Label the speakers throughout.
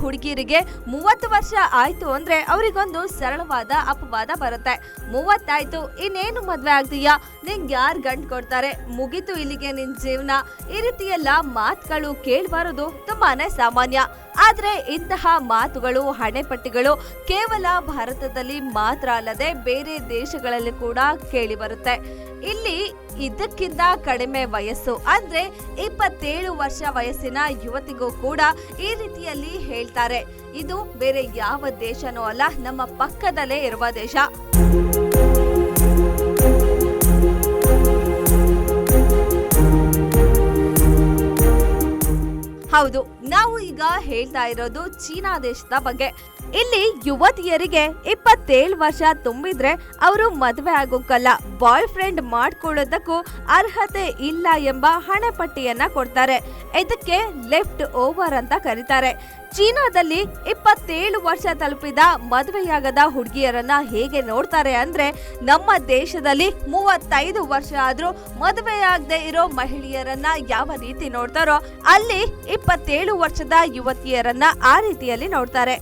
Speaker 1: ಹುಡುಗಿಯರಿಗೆ ಮೂವತ್ತು ವರ್ಷ ಆಯ್ತು ಅಂದ್ರೆ ಅವರಿಗೊಂದು ಸರಳವಾದ ಅಪವಾದ ಬರುತ್ತೆ. ಮೂವತ್ತಾಯ್ತು, ಇನ್ನೇನು ಮದ್ವೆ ಆಗ್ತೀಯಾ? ನಿಂಗೆ ಯಾರು ಗಂಡ್ ಕೊಡ್ತಾರೆ? ಮುಗಿತು ಇಲ್ಲಿಗೆ ನಿನ್ ಜೀವನ. ಈ ರೀತಿಯೆಲ್ಲ ಮಾತುಗಳು ಕೇಳಬಾರದು, ತುಂಬಾನೇ ಸಾಮಾನ್ಯ. ಆದ್ರೆ ಇಂತಹ ಮಾತುಗಳು, ಹಣೆಪಟ್ಟಿಗಳು ಕೇವಲ ಭಾರತದಲ್ಲಿ ಮಾತ್ರ ಅಲ್ಲದೆ ಬೇರೆ ದೇಶಗಳಲ್ಲಿ ಕೂಡ ಕೇಳಿ ಬರುತ್ತೆ ಇಲ್ಲಿ ಇದಕ್ಕಿಂತ ಕಡಿಮೆ ವಯಸ್ಸು, ಅಂದ್ರೆ ಇಪ್ಪತ್ತೇಳು ವರ್ಷ ವಯಸ್ಸಿನ ಯುವತಿಗೂ ಕೂಡ ಈ ರೀತಿಯಲ್ಲಿ ಹೇಳ್ತಾರೆ. ಇದು ಬೇರೆ ಯಾವ ದೇಶನೂ ಅಲ್ಲ ನಮ್ಮ ಪಕ್ಕದಲ್ಲೇ ಇರುವ ದೇಶ. ಹೌದು. ನಾವು ಈಗ ಹೇಳ್ತಾ ಇರೋದು ಚೀನಾ ದೇಶದ ಬಗ್ಗೆ. ಇಲ್ಲಿ ಯುವತಿಯರಿಗೆ ಇಪ್ಪತ್ತೇಳು ವರ್ಷ ತುಂಬಿದ್ರೆ ಅವರು ಮದುವೆ ಆಗೋಕ್ಕಲ್ಲ. ಬಾಯ್ ಫ್ರೆಂಡ್ ಮಾಡ್ಕೊಳ್ಳೋದಕ್ಕೂ ಅರ್ಹತೆ ಇಲ್ಲ ಎಂಬ ಹಣೆಪಟ್ಟಿಯನ್ನ ಕೊಡ್ತಾರೆ. ಇದಕ್ಕೆ ಲೆಫ್ಟ್ ಓವರ್ ಅಂತ ಕರೀತಾರೆ. ಚೀನಾದಲ್ಲಿ ಇಪ್ಪತ್ತೇಳು ವರ್ಷ ತಲುಪಿದ ಮದುವೆಯಾಗದ ಹುಡುಗಿಯರನ್ನ ಹೇಗೆ ನೋಡ್ತಾರೆ ಅಂದ್ರೆ, ನಮ್ಮ ದೇಶದಲ್ಲಿ ಮೂವತ್ತೈದು ವರ್ಷ ಆದ್ರೂ ಮದುವೆಯಾಗದೆ ಇರೋ ಮಹಿಳೆಯರನ್ನ ಯಾವ ರೀತಿ ನೋಡ್ತಾರೋ ಅಲ್ಲಿ ಇಪ್ಪತ್ತೇಳು ವರ್ಷದ ಯುವತಿಯರನ್ನ ಆ ರೀತಿಯಲ್ಲಿ ನೋಡ್ತಾರೆ.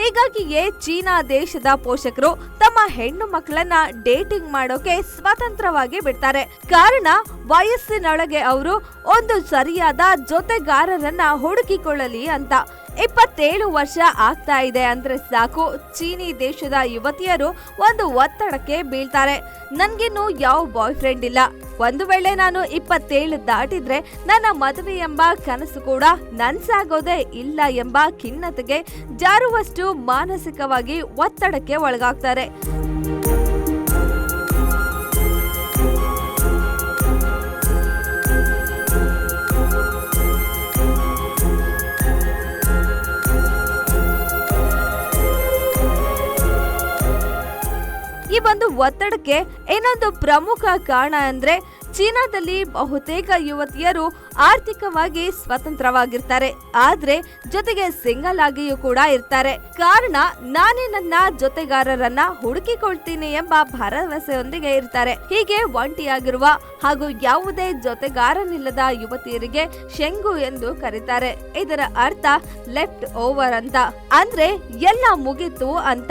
Speaker 1: ಹೀಗಾಗಿಯೇ ಚೀನಾ ದೇಶದ ಪೋಷಕರು ತಮ್ಮ ಹೆಣ್ಣು ಮಕ್ಕಳನ್ನ ಡೇಟಿಂಗ್ ಮಾಡೋಕೆ ಸ್ವತಂತ್ರವಾಗಿ ಬಿಡ್ತಾರೆ. ಕಾರಣ ವಯಸ್ಸಿನೊಳಗೆ ಅವರು ಒಂದು ಸರಿಯಾದ ಜೊತೆಗಾರರನ್ನ ಹುಡುಕಿಕೊಳ್ಳಲಿ ಅಂತ. ಇಪ್ಪತ್ತೇಳು ವರ್ಷ ಆಗ್ತಾ ಇದೆ ಅಂದ್ರೆ ಸಾಕು. ಚೀನಿ ದೇಶದ ಯುವತಿಯರು ಒಂದು ಒತ್ತಡಕ್ಕೆ ಬೀಳ್ತಾರೆ. ನನ್ಗಿನ್ನು ಯಾವ ಬಾಯ್ ಫ್ರೆಂಡ್ ಇಲ್ಲ. ಒಂದು ವೇಳೆ ನಾನು ಇಪ್ಪತ್ತೇಳು ದಾಟಿದ್ರೆ ನನ್ನ ಮದುವೆ ಎಂಬ ಕನಸು ಕೂಡ ನನ್ಸಾಗೋದೇ ಇಲ್ಲ ಎಂಬ ಖಿನ್ನತೆಗೆ ಜಾರುವಷ್ಟು ಮಾನಸಿಕವಾಗಿ ಒತ್ತಡಕ್ಕೆ ಒಳಗಾಗ್ತಾರೆ. ಒಂದು ಒತ್ತಡಕ್ಕೆ ಇನ್ನೊಂದು ಪ್ರಮುಖ ಕಾರಣ ಅಂದ್ರೆ ಚೀನಾದಲ್ಲಿ ಬಹುತೇಕ ಯುವತಿಯರು ಆರ್ಥಿಕವಾಗಿ ಸ್ವತಂತ್ರವಾಗಿರ್ತಾರೆ. ಆದ್ರೆ ಜೊತೆಗೆ ಸಿಂಗಲ್ ಆಗಿಯೂ ಕೂಡ ಇರ್ತಾರೆ. ಕಾರಣ ನಾನೇ ನನ್ನ ಜೊತೆಗಾರರನ್ನ ಹುಡುಕಿಕೊಳ್ತೀನಿ ಎಂಬ ಭರವಸೆಯೊಂದಿಗೆ ಇರ್ತಾರೆ. ಹೀಗೆ ಒಂಟಿಯಾಗಿರುವ ಹಾಗೂ ಯಾವುದೇ ಜೊತೆಗಾರನಿಲ್ಲದ ಯುವತಿಯರಿಗೆ ಶೆಂಗು ಎಂದು ಕರೀತಾರೆ. ಇದರ ಅರ್ಥ ಲೆಫ್ಟ್ ಓವರ್ ಅಂತ. ಅಂದ್ರೆ ಎಲ್ಲ ಮುಗಿತು ಅಂತ.